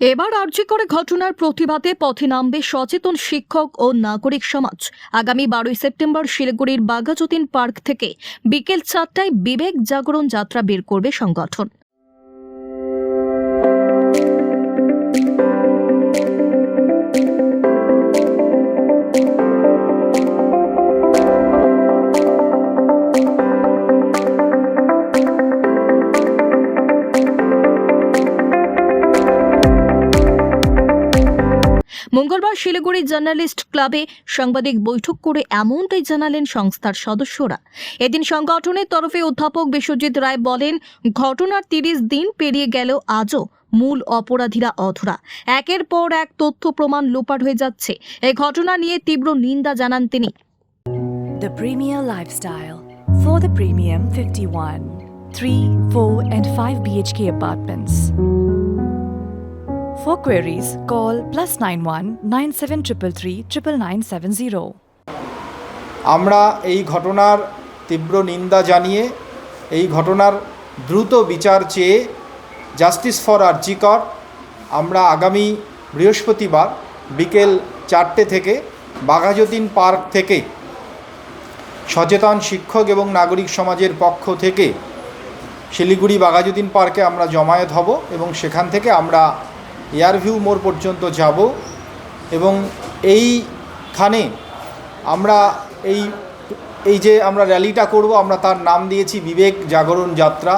এবার আর্জি করে ঘটনার প্রতিবাদে পথে নামবে সচেতন শিক্ষক ও নাগরিক সমাজ। আগামী বারোই সেপ্টেম্বর শিলিগুড়ির বাঘাযতীন পার্ক থেকে বিকেল চারটায় বিবেক জাগরণ যাত্রা বের করবে সংগঠন। মঙ্গলবার শিলিগুড়ি জার্নালিস্ট ক্লাবে সাংবাদিক বৈঠক করে এমনটাই জানালেন সংস্থার সদস্যরা। এদিন সংগঠনের তরফে অধ্যাপক বিশ্বজিৎ রায় বলেন ঘটনার তিরিশ দিন পেরিয়ে গেল আজও মূল অপরাধীরা অধরা। একের পর এক তথ্য প্রমাণ লোপাট হয়ে যাচ্ছে। এই ঘটনা নিয়ে তীব্র নিন্দা জানান তিনি। The Premier Lifestyle. For the Premium 51, 3, 4, and 5 BHK apartments. For queries, call plus 91 9733 99970. আমরা এই ঘটনার তীব্র নিন্দা জানিয়ে এই ঘটনার দ্রুত বিচার চেয়ে জাস্টিস ফর আর্জিকর আমরা আগামী বৃহস্পতিবার বিকেল চারটে থেকে বাঘাযতীন পার্ক থেকে সচেতন শিক্ষক এবং নাগরিক সমাজের পক্ষ থেকে শিলিগুড়ি বাঘাযতীন পার্কে আমরা জমায়েত হব এবং সেখান থেকে আমরা এয়ারভিউ মোড় পর্যন্ত যাব এবং এইখানে আমরা এই এই যে আমরা র্যালিটা করব, আমরা তার নাম দিয়েছি বিবেক জাগরণ যাত্রা।